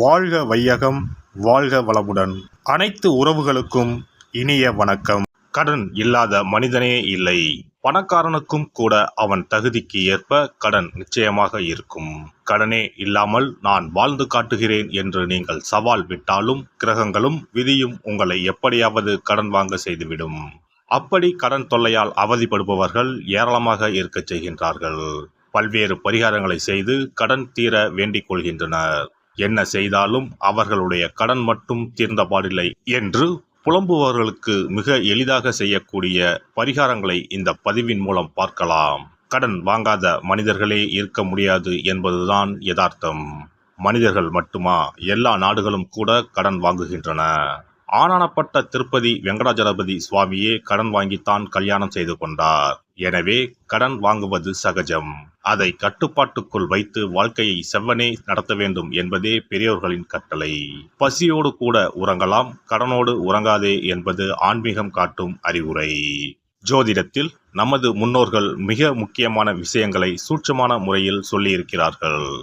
வாழ்க வையகம் வாழ்க வளமுடன். அனைத்து உறவுகளுக்கும் இனிய வணக்கம். கடன் இல்லாத மனிதனே இல்லை. பணக்காரனுக்கும் கூட அவன் தகுதிக்கு ஏற்ப கடன் நிச்சயமாக இருக்கும். கடனே இல்லாமல் நான் வாழ்ந்து காட்டுகிறேன் என்று நீங்கள் சவால் விட்டாலும் கிரகங்களும் விதியும் உங்களை எப்படியாவது கடன் வாங்க செய்துவிடும். அப்படி கடன் தொல்லையால் அவதிப்படுபவர்கள் ஏராளமாக இருக்கச் செய்கின்றார்கள். பல்வேறு பரிகாரங்களை செய்து கடன் தீர வேண்டிக் கொள்கின்றனர். என்ன செய்தாலும் அவர்களுடைய கடன் மட்டும் தீர்ந்தபாடில்லை என்று புலம்புபவர்களுக்கு மிக எளிதாக செய்யக்கூடிய பரிகாரங்களை இந்த பதிவின் மூலம் பார்க்கலாம். கடன் வாங்காத மனிதர்களே இருக்க முடியாது என்பதுதான் யதார்த்தம். மனிதர்கள் மட்டுமா? எல்லா நாடுகளும் கூட கடன் வாங்குகின்றன. ஆனானப்பட்ட திருப்பதி வெங்கடாஜலபதி சுவாமியே கடன் வாங்கித்தான் கல்யாணம் செய்து கொண்டார். எனவே கடன் வாங்குவது சகஜம். அதை கட்டுப்பாட்டுக்குள் வைத்து வாழ்க்கையை செவ்வனே நடத்த வேண்டும் என்பதே பெரியோர்களின் கட்டளை. பசியோடு கூட உறங்கலாம் கடனோடு உறங்காதே என்பது ஆன்மீகம் காட்டும் அறிவுரை. ஜோதிடத்தில் நமது முன்னோர்கள் மிக முக்கியமான விஷயங்களை சூட்சமான முறையில் சொல்லியிருக்கிறார்கள்.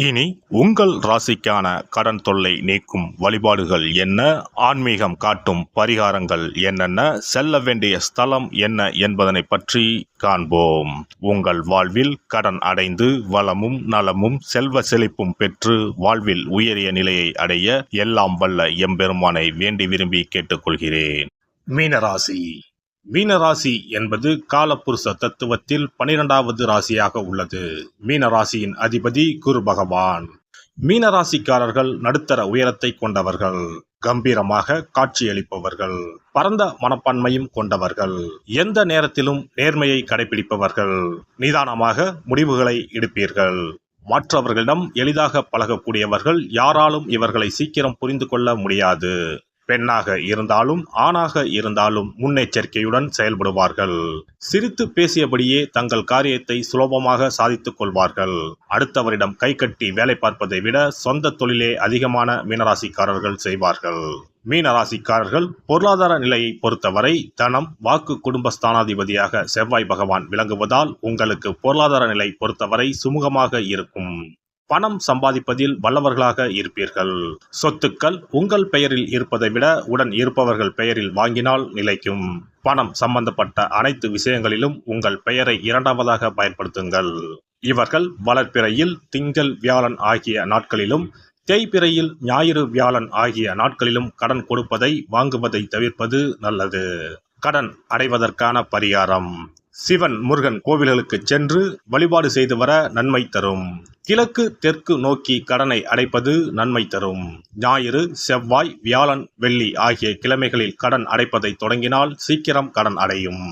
இனி உங்கள் ராசிக்கான கடன் தொல்லை நீக்கும் வழிபாடுகள் என்ன? ஆன்மீகம் காட்டும் பரிகாரங்கள் என்னென்ன? செல்ல வேண்டிய ஸ்தலம் என்ன என்பதனை பற்றி காண்போம். உங்கள் வாழ்வில் கடன் அடைந்து வளமும் நலமும் செல்வ செழிப்பும் பெற்று வாழ்வில் உயரிய நிலையை அடைய எல்லாம் வல்ல எம்பெருமானை வேண்டி விரும்பி கேட்டுக்கொள்கிறேன். மீனராசி. மீனராசி என்பது காலப்புருஷ தத்துவத்தில் பனிரெண்டாவது ராசியாக உள்ளது. மீனராசியின் அதிபதி குரு பகவான். மீனராசிக்காரர்கள் நடுத்தர உயரத்தை கொண்டவர்கள் கம்பீரமாக காட்சியளிப்பவர்கள் பரந்த மனப்பான்மையும் கொண்டவர்கள் எந்த நேரத்திலும் நேர்மையை கடைபிடிப்பவர்கள் நிதானமாக முடிவுகளை எடுப்பீர்கள். மற்றவர்களிடம் எளிதாக பழகக்கூடியவர்கள் யாராலும் இவர்களை சீக்கிரம் புரிந்து கொள்ள முடியாது. பெண்ணாக இருந்தாலும் ஆணாக இருந்தாலும் முன்னெச்சரிக்கையுடன் செயல்படுவார்கள். சிரித்து பேசியபடியே தங்கள் காரியத்தை சுலபமாக சாதித்துக் கொள்வார்கள். அடுத்தவரிடம் கை கட்டி வேலை பார்ப்பதை விட சொந்த தொழிலே அதிகமான மீனராசிக்காரர்கள் செய்வார்கள். மீனராசிக்காரர்கள் பொருளாதார நிலையை பொறுத்தவரை தனம் வாக்கு குடும்ப ஸ்தானாதிபதியாக செவ்வாய் பகவான் விளங்குவதால் உங்களுக்கு பொருளாதார நிலை பொறுத்தவரை சுமூகமாக இருக்கும். பணம் சம்பாதிப்பதில் வல்லவர்களாக இருப்பீர்கள். சொத்துக்கள் உங்கள் பெயரில் இருப்பதை விட உடன் இருப்பவர்கள் பெயரில் வாங்கினால் நிலைக்கும். பணம் சம்பந்தப்பட்ட அனைத்து விஷயங்களிலும் உங்கள் பெயரை இரண்டாவதாக பயன்படுத்துங்கள். இவர்கள் வளர்ப்பிறையில் திங்கள் வியாழன் ஆகிய நாட்களிலும் தேய்பிறையில் ஞாயிறு வியாழன் ஆகிய நாட்களிலும் கடன் கொடுப்பதை வாங்குவதை தவிர்ப்பது நல்லது. கடன் அடைவதற்கான பரிகாரம். சிவன் முருகன் கோவில்களுக்கு சென்று வழிபாடு செய்து வர நன்மை தரும். கிழக்கு தெற்கு நோக்கி கடனை அடைப்பது நன்மை தரும். ஞாயிறு செவ்வாய் வியாழன் வெள்ளி ஆகிய கிழமைகளில் கடன் அடைப்பதை தொடங்கினால் சீக்கிரம் கடன் அடையும்.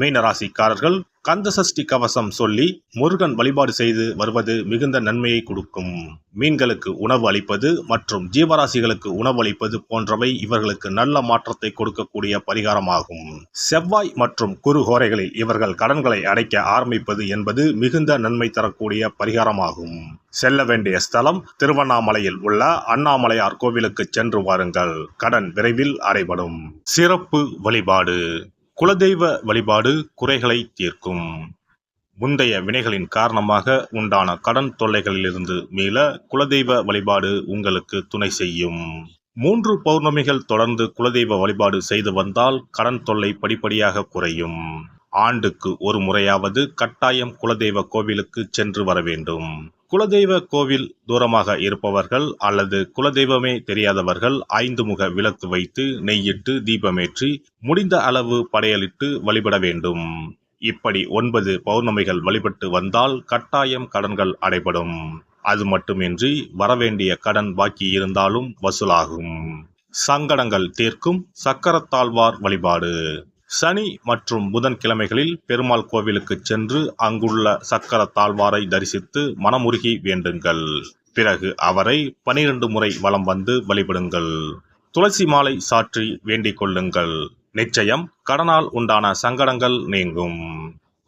மீனராசிக்காரர்கள் கந்தசஷ்டி கவசம் சொல்லி முருகன் வழிபாடு செய்து வருவது மிகுந்த நன்மையை கொடுக்கும். மீன்களுக்கு உணவு அளிப்பது மற்றும் ஜீவராசிகளுக்கு உணவு அளிப்பது போன்றவை இவர்களுக்கு நல்ல மாற்றத்தை கொடுக்கக்கூடிய பரிகாரமாகும். செவ்வாய் மற்றும் குறுகோரைகளில் இவர்கள் கடன்களை அடைக்க ஆரம்பிப்பது என்பது மிகுந்த நன்மை தரக்கூடிய பரிகாரமாகும். செல்ல வேண்டிய ஸ்தலம் திருவண்ணாமலையில் உள்ள அண்ணாமலையார் கோவிலுக்கு சென்று வாருங்கள். கடன் விரைவில் அடைபடும். சிறப்பு வழிபாடு. குலதெய்வ வழிபாடு குறைகளை தீர்க்கும். முந்தைய வினைகளின் காரணமாக உண்டான கடன் தொல்லைகளிலிருந்து மீள குலதெய்வ வழிபாடு உங்களுக்கு துணை செய்யும். மூன்று பௌர்ணமிகள் தொடர்ந்து குலதெய்வ வழிபாடு செய்து வந்தால் கடன் தொல்லை படிப்படியாக குறையும். ஆண்டுக்கு ஒரு முறையாவது கட்டாயம் குலதெய்வ கோவிலுக்கு சென்று வர வேண்டும். குலதெய்வ கோவில் தூரமாக இருப்பவர்கள் அல்லது குலதெய்வமே தெரியாதவர்கள் ஐந்து முக விளக்கு வைத்து நெய்யிட்டு தீபமேற்றி முடிந்த அளவு படையலிட்டு வழிபட வேண்டும். இப்படி ஒன்பது பௌர்ணமிகள் வழிபட்டு வந்தால் கட்டாயம் கடன்கள் அடைபடும். அது மட்டுமின்றி வரவேண்டிய கடன் பாக்கி இருந்தாலும் வசூலாகும். சங்கடங்கள் தீர்க்கும் சக்கரத்தாழ்வார் வழிபாடு. சனி மற்றும் புதன் கிழமைகளில் பெருமாள் கோவிலுக்கு சென்று அங்குள்ள சக்கர தாழ்வாரை தரிசித்து மனமுருகி வேண்டுங்கள். பிறகு அவரை பனிரெண்டு முறை வலம் வந்து வழிபடுங்கள். துளசி மாலை சாற்றி வேண்டிக் கொள்ளுங்கள். நிச்சயம் கடனால் உண்டான சங்கடங்கள் நீங்கும்.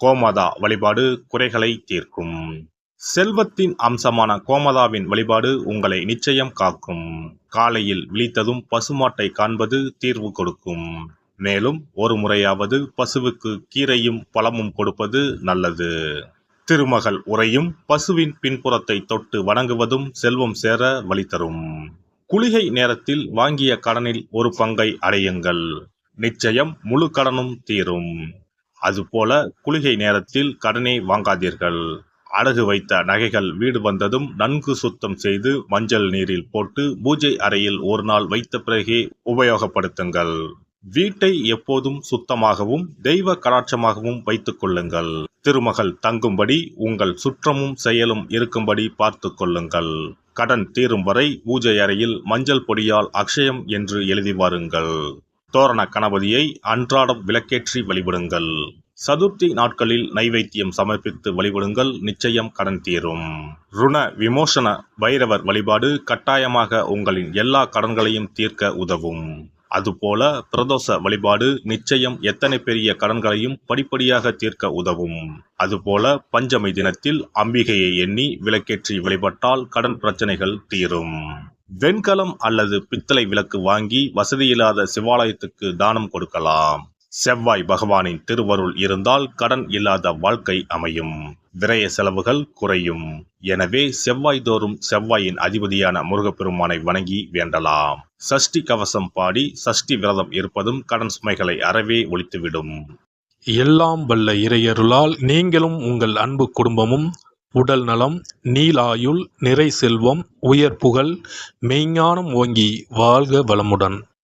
கோமதா வழிபாடு குறைகளை தீர்க்கும். செல்வத்தின் அம்சமான கோமதாவின் வழிபாடு உங்களை நிச்சயம் காக்கும். காலையில் விழித்ததும் பசுமாட்டை காண்பது தீர்வு கொடுக்கும். மேலும் ஒரு முறையாவது பசுவுக்கு கீரையும் பழமும் கொடுப்பது நல்லது. திருமகள் உரையும் பசுவின் பின்புறத்தை தொட்டு வணங்குவதும் செல்வம் சேர வழி தரும். குளிகை நேரத்தில் வாங்கிய கடனில் ஒரு பங்கை அடையுங்கள். நிச்சயம் முழு கடனும் தீரும். அதுபோல குளிகை நேரத்தில் கடனை வாங்காதீர்கள். அடகு வைத்த நகைகள் வீடு வந்ததும் நன்கு சுத்தம் செய்து மஞ்சள் நீரில் போட்டு பூஜை அறையில் ஒரு நாள் வைத்த பிறகே உபயோகப்படுத்துங்கள். வீட்டை எப்போதும் சுத்தமாகவும் தெய்வ கடாட்சமாகவும் வைத்துக் கொள்ளுங்கள். திருமகள் தங்கும்படி உங்கள் சுற்றமும் செயலும் இருக்கும்படி பார்த்து கொள்ளுங்கள். கடன் தீரும் வரை பூஜை அறையில் மஞ்சள் பொடியால் அக்ஷயம் என்று எழுதி வாருங்கள். தோரண கணபதியை அன்றாடம் விளக்கேற்றி வழிபடுங்கள். சதுர்த்தி நாட்களில் நைவேத்தியம் சமர்ப்பித்து வழிபடுங்கள் நிச்சயம் கடன் தீரும். ருண விமோசன பைரவர் வழிபாடு கட்டாயமாக உங்களின் எல்லா கடன்களையும் தீர்க்க உதவும். அதுபோல பிரதோஷ வழிபாடு நிச்சயம் எத்தனை பெரிய கடன்களையும் படிப்படியாக தீர்க்க உதவும். அதுபோல பஞ்சமி தினத்தில் அம்பிகையை எண்ணி விளக்கேற்றி வழிபட்டால் கடன் பிரச்சனைகள் தீரும். வெண்கலம் அல்லது பித்தளை விளக்கு வாங்கி வசதியில்லாத சிவாலயத்துக்கு தானம் கொடுக்கலாம். செவ்வாய் பகவானின் திருவருள் இருந்தால் கடன் இல்லாத வாழ்க்கை அமையும். விரய செலவுகள் குறையும். எனவே செவ்வாய் தோறும் செவ்வாயின் அதிபதியான முருகப்பெருமானை வணங்கி வேண்டலாம். சஷ்டி கவசம் பாடி சஷ்டி விரதம் இருப்பதும் கடன் சுமைகளை அறவே ஒழித்துவிடும். எல்லாம் வல்ல இறையருளால் நீங்களும் உங்கள் அன்பு குடும்பமும் உடல் நலம் நீலாயுள் நிறை செல்வம் உயர் புகழ் மெய்ஞானம் ஓங்கி வாழ்க வளமுடன்.